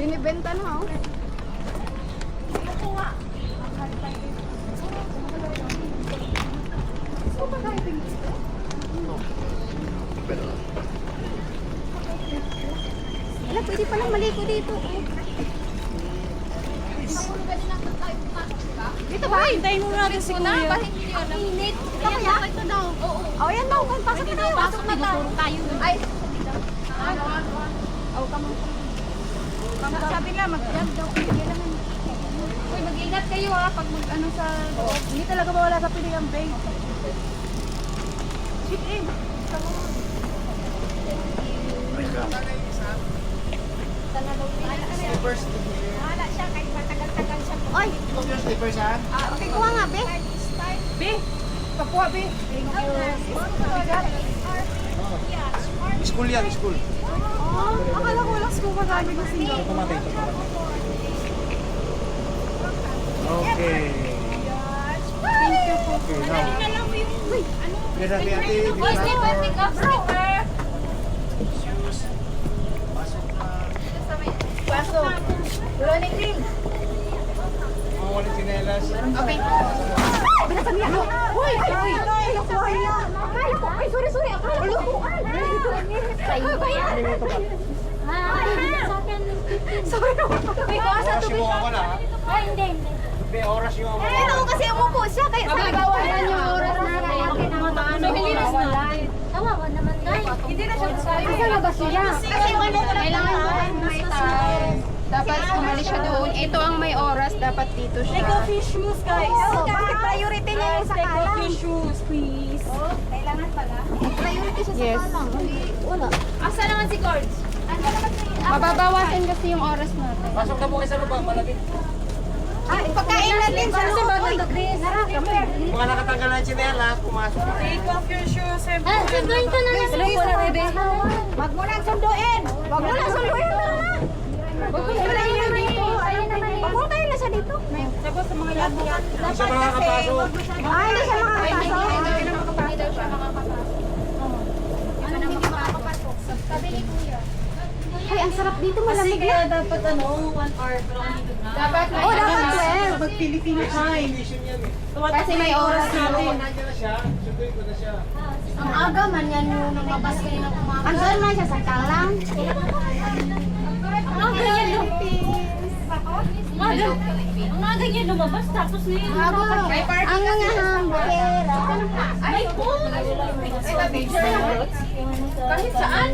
Binibenta na oh. Dito? Wala, pwede dito. oh. Ganun lang tayo pumasok, di ba? Dito ba? Hintayin mo natin si Kuya. Ang init. Ito kaya? Ito daw. Oo. Oh, yan daw. Pasok na tayo. Pasok na tayo. Ay, Oh, come on. Sabi nga, mag-jump daw. uy, mag-ingat kayo ha pag mag ano sa Hindi talaga mawala sa Pinoy ang bait. Shit eh. Slippers. Wala siya kahit matagal-tagal siya. Oy, Ito yung slippers ha? okay, kuha nga, be. Be, pakuha be. School yan, school. Oh, akala ko lang scuba diving na siya. Tumatay, tumatay. Okay. Thank you po. Okay, now. Alam mo yung ano? Yes, Ate, Uy, slipper, pick up, slipper. Shoes. Pasok na. Pasok. Na cream. Mga walang sinelas. Okay. Binasa niya. Uy, ay, uy. Nakuha niya. Akala ko, ay, sorry, sorry. Akala ko, lukuan. Sa'yo ba yan? Sorry. Oras yung mawawala ha? Ay, hindi, hindi. Be, oras yung Eh, mawawala. oo, kasi umupo siya. Kaya sabi ko, wala yung oras na Nabilis na. Kawawa naman guys. Hindi na siya Asa na ba siya? Kasi ano Kailangan doon may time. Dapat umalis siya doon. Ito ang may oras. Dapat dito siya. Off your shoes, guys. Oo, bakit priority niya yung Take off sakalang? your shoes, please. Kailangan pala. Yes. Wala. Asa naman si Cords? Mababawasan kasi yung oras natin. Pasok na po kayo sa loob, malapit. Ah, pagkain natin sa loob. Here. Mga nakatanggal na yung sinelas, pumasok na. Take off your shoes and Ah, sunduin ko na lang. Sunduin ko na, Rebe. Wag mo lang sunduin. Wag mo lang sunduin. Nara. Wag mo lang yan dito. Ayun na siya dito. Tapos sa mga yan. Hindi siya makakapasok. Ah, hindi siya makakapasok. Hindi daw siya makakapasok. Ano hindi makakapasok? Sabi ni Kuya. Ay, ang sarap dito. Kasi Malamig na. kaya dapat ano, one hour pero dito na. Dapat may Oh, dapat oras. 12. Mag-Filipino time. Eh. Kasi may oras natin. pag nandiyan na siya, sunduin ko na siya. Ang aga man yan yung lumabas kayo na pumakas. Andun man siya sa kalang. Ang ganyan lumpis. Maga, ang aga niya lumabas tapos ngayon. May party Ang mga hambera. Ay, po! Kahit saan.